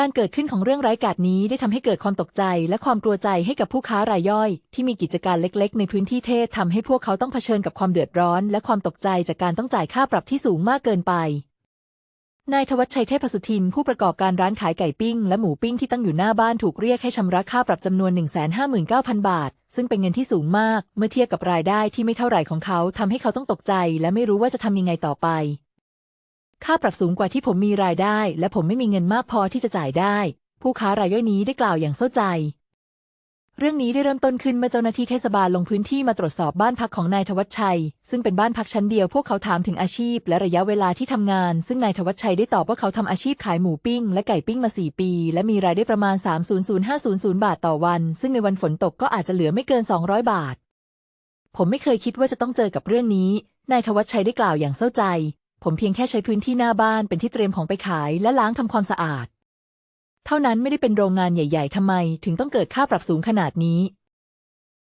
การเกิดขึ้นของเรื่องร้ายกาจนี้ได้ทำให้เกิดความตกใจ และความกลัวใจให้กับผู้ค้ารายย่อย ที่มีกิจการเล็กๆ ในพื้นที่เทศทำให้พวกเขาต้องเผชิญกับความเดือดร้อน และความตกใจจากการต้องจ่ายค่าปรับที่สูงมากเกินไป นายทวัชชัยเทพสุทิน ผู้ประกอบการร้านขายไก่ปิ้ง และหมูปิ้งที่ตั้งอยู่หน้าบ้านถูกเรียกให้ชำระค่าปรับจำนวน 159,000 บาท ซึ่งเป็นเงินที่สูงมาก เมื่อเทียบกับรายได้ที่ไม่เท่าไหร่ของเขาทำให้เขาต้องตกใจ และไม่รู้ว่าจะทำยังไงต่อไป ค่าปรับสูงกว่าที่ผมมีรายได้ และผมไม่มีเงินมากพอที่จะจ่ายได้ ผู้ค้ารายย่อยนี้ได้กล่าวอย่างเศร้าใจ เรื่องนี้ได้เริ่มต้นขึ้นเมื่อเจ้าหน้าที่เทศบาลลงพื้นที่มาตรวจสอบบ้านพักของนายทวัชชัย ซึ่งเป็นบ้านพักชั้นเดียวพวกเขาถามถึงอาชีพ และระยะเวลาที่ทำงาน ซึ่งนายทวัชชัยได้ตอบว่าเขาทำอาชีพขายหมูปิ้ง และไก่ปิ้งมา 4 ปี และมีรายได้ประมาณ 300,500 บาทต่อวัน ซึ่งในวันฝนตกก็อาจจะเหลือไม่เกิน 200 บาท ผมไม่เคยคิดว่าจะต้องเจอกับเรื่องนี้นายทวัชชัยได้กล่าวอย่างเศร้าใจ ผมเพียงแค่ใช้พื้นที่หน้าบ้านเป็นที่เตรียมของไปขายและล้างทำความสะอาด เท่านั้นไม่ได้เป็นโรงงานใหญ่ ๆทำไม ถึงต้องเกิดค่าปรับสูงขนาดนี้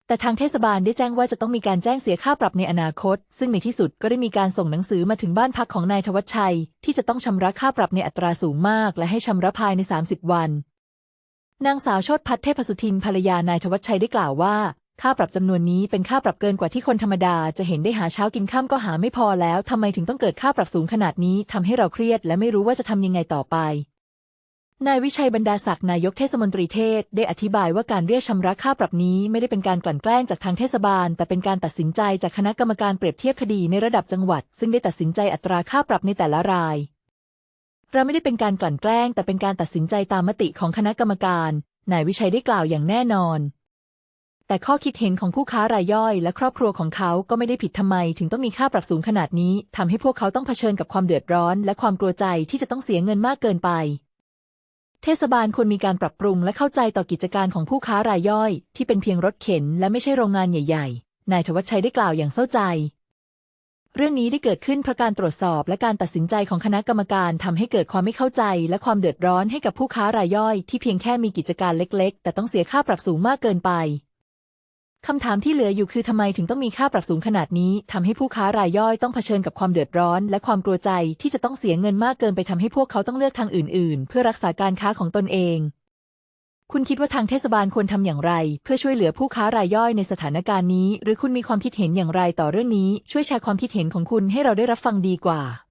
แต่ทางเทศบาลได้แจ้งว่าจะต้องมีการแจ้งเสียค่าปรับในอนาคต ซึ่งในที่สุดก็ได้มีการส่งหนังสือมาถึงบ้านพักของนายทวัชชัย ที่จะต้องชำระค่าปรับในอัตราสูงมาก และให้ชำระภายใน 30 วันนางสาวโชติพัฒน์เทพสุทินภรรยานายทวัชชัยได้กล่าวว่า ค่าปรับจำนวนนี้เป็นค่าปรับเกินกว่าที่คนธรรมดาจะเห็นได้หาเช้ากินข้ามก็หาไม่พอแล้วทำไมถึงต้องเกิดค่าปรับสูงขนาดนี้ทำให้เราเครียดและไม่รู้ว่าจะทำยังไงต่อไป นายวิชัยบรรดาศักดิ์นายกเทศมนตรีเทศ ได้อธิบายว่าการเรียกชำระค่าปรับนี้ไม่ได้เป็นการกลั่นแกล้งจากทางเทศบาล แต่เป็นการตัดสินใจจากคณะกรรมการเปรียบเทียบคดีในระดับจังหวัด ซึ่งได้ตัดสินใจอัตราค่าปรับในแต่ละรายเราไม่ได้เป็นการกลั่นแกล้ง แต่เป็นการตัดสินใจตามมติของคณะกรรมการ นายวิชัยได้กล่าวอย่างแน่นอน แต่ข้อคิดเห็นของผู้ค้ารายย่อย และครอบครัวของเขาก็ไม่ได้ผิดทำไม ถึงต้องมีค่าปรับสูงขนาดนี้ทำให้พวกเขาต้องเผชิญกับความเดือดร้อน และความกลัวใจที่จะต้องเสียเงินมากเกินไป เทศบาลควรมีการปรับปรุงและเข้าใจต่อกิจการของผู้ค้ารายย่อย ที่เป็นเพียงรถเข็น และไม่ใช่โรงงานใหญ่ ๆ นายทวัชชัยได้กล่าวอย่างเศร้าใจเรื่องนี้ได้เกิดขึ้นเพราะการตรวจสอบและการตัดสินใจของคณะกรรมการทำให้เกิดความไม่เข้าใจ และความเดือดร้อนให้กับผู้ค้ารายย่อย ที่เพียงแค่มีกิจการเล็ก ๆ แต่ต้องเสียค่าปรับสูงมากเกินไป คำถามที่เหลืออยู่คือทำไมถึงต้องมีค่าปรับสูงขนาดนี้ทำให้ผู้ค้ารายย่อยต้องเผชิญกับความเดือดร้อน และความกลัวใจที่จะต้องเสียเงินมากเกินไปทำให้พวกเขาต้องเลือกทางอื่น ๆ เพื่อรักษาการค้าของตนเอง คุณคิดว่าทางเทศบาลควรทำอย่างไร เพื่อช่วยเหลือผู้ค้ารายย่อยในสถานการณ์นี้ หรือคุณมีความคิดเห็นอย่างไรต่อเรื่องนี้ ช่วยแชร์ความคิดเห็นของคุณให้เราได้รับฟังดีกว่า